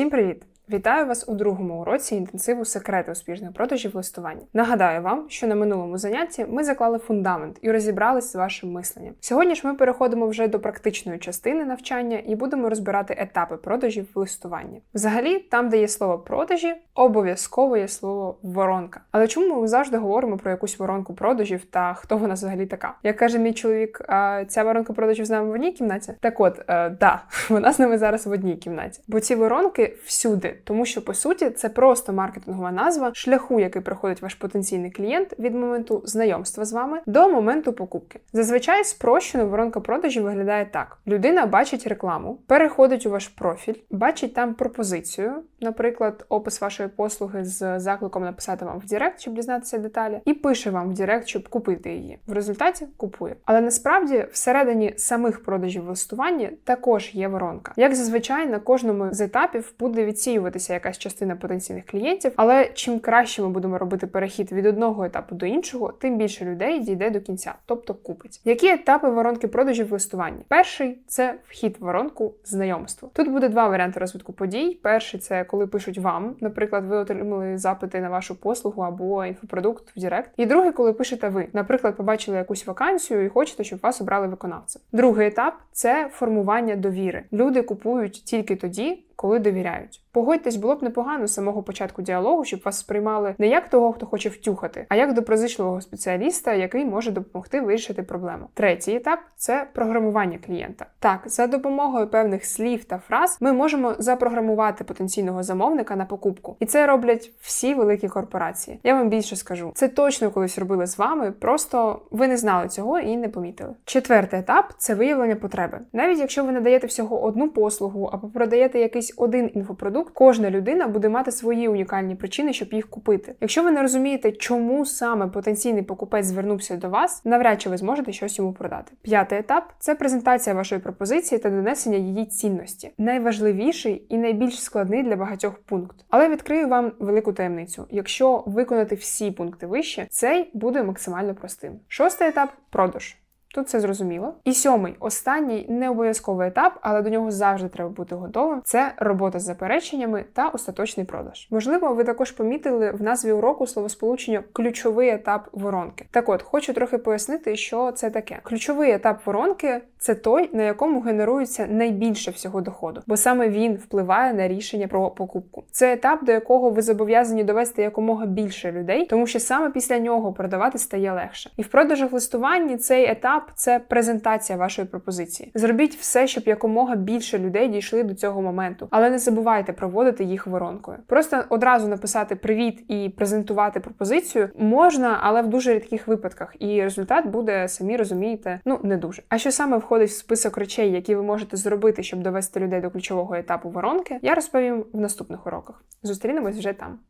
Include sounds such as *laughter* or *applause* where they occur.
Всім привіт! Вітаю вас у другому уроці інтенсиву секрети успішних продажів листування. Нагадаю вам, що на минулому занятті ми заклали фундамент і розібрались з вашим мисленням. Сьогодні ж ми переходимо вже до практичної частини навчання і будемо розбирати етапи продажів в листуванні. Взагалі, там, де є слово продажі, обов'язково є слово воронка. Але чому ми завжди говоримо про якусь воронку продажів та хто вона взагалі така? Як каже мій чоловік, ця воронка продажів з нами в одній кімнаті? Так от, е, да, *laughs* вона з нами зараз в одній кімнаті. Бо ці воронки всюди, тому що по суті це просто маркетингова назва шляху, який проходить ваш потенційний клієнт від моменту знайомства з вами до моменту покупки. Зазвичай спрощено воронка продажів виглядає так: людина бачить рекламу, переходить у ваш профіль, бачить там пропозицію, наприклад, опис вашої послуги з закликом написати вам в Директ, щоб дізнатися деталі, і пише вам в Директ, щоб купити її. В результаті купує. Але насправді всередині самих продажів в листуванні також є воронка. Як зазвичай на кожному з етапів буде відсіюватися якась частина потенційних клієнтів, але чим краще ми будемо робити перехід від одного етапу до іншого, тим більше людей дійде до кінця, тобто купить. Які етапи воронки продажів в листуванні? Перший це вхід в воронку знайомство. Тут буде два варіанти розвитку подій. Перший це коли пишуть вам, наприклад, ви отримали запити на вашу послугу або інфопродукт в Директ. І другий, коли пишете ви, наприклад, побачили якусь вакансію і хочете, щоб вас обрали виконавця. Другий етап це формування довіри. Люди купують тільки тоді. Коли довіряють, погодьтесь, було б непогано з самого початку діалогу, щоб вас сприймали не як того, хто хоче втюхати, а як доброзичливого спеціаліста, який може допомогти вирішити проблему. Третій етап це програмування клієнта. Так, за допомогою певних слів та фраз ми можемо запрограмувати потенційного замовника на покупку, і це роблять всі великі корпорації. Я вам більше скажу, це точно колись робили з вами, просто ви не знали цього і не помітили. Четвертий етап це виявлення потреби. Навіть якщо ви надаєте всього одну послугу або продаєте якийсь один інфопродукт, кожна людина буде мати свої унікальні причини, щоб їх купити. Якщо ви не розумієте, чому саме потенційний покупець звернувся до вас, навряд чи ви зможете щось йому продати. П'ятий етап це презентація вашої пропозиції та донесення її цінності. Найважливіший і найбільш складний для багатьох пункт. Але відкрию вам велику таємницю. Якщо виконати всі пункти вище, цей буде максимально простим. Шостий етап продаж. Тут все зрозуміло. І сьомий, останній не обов'язковий етап, але до нього завжди треба бути готовим. Це робота з запереченнями та остаточний продаж. Можливо, ви також помітили в назві уроку словосполучення ключовий етап воронки. Так от, хочу трохи пояснити, що це таке. Ключовий етап воронки це той, на якому генерується найбільше всього доходу, бо саме він впливає на рішення про покупку. Це етап, до якого ви зобов'язані довести якомога більше людей, тому що саме після нього продавати стає легше. І в продажах листуванні цей етап це презентація вашої пропозиції. Зробіть все, щоб якомога більше людей дійшли до цього моменту, але не забувайте проводити їх воронкою. Просто одразу написати привіт і презентувати пропозицію можна, але в дуже рідких випадках. І результат буде, самі розумієте, ну не дуже. А що саме входить в список речей, які ви можете зробити, щоб довести людей до ключового етапу воронки, я розповім в наступних уроках. Зустрінемось вже там.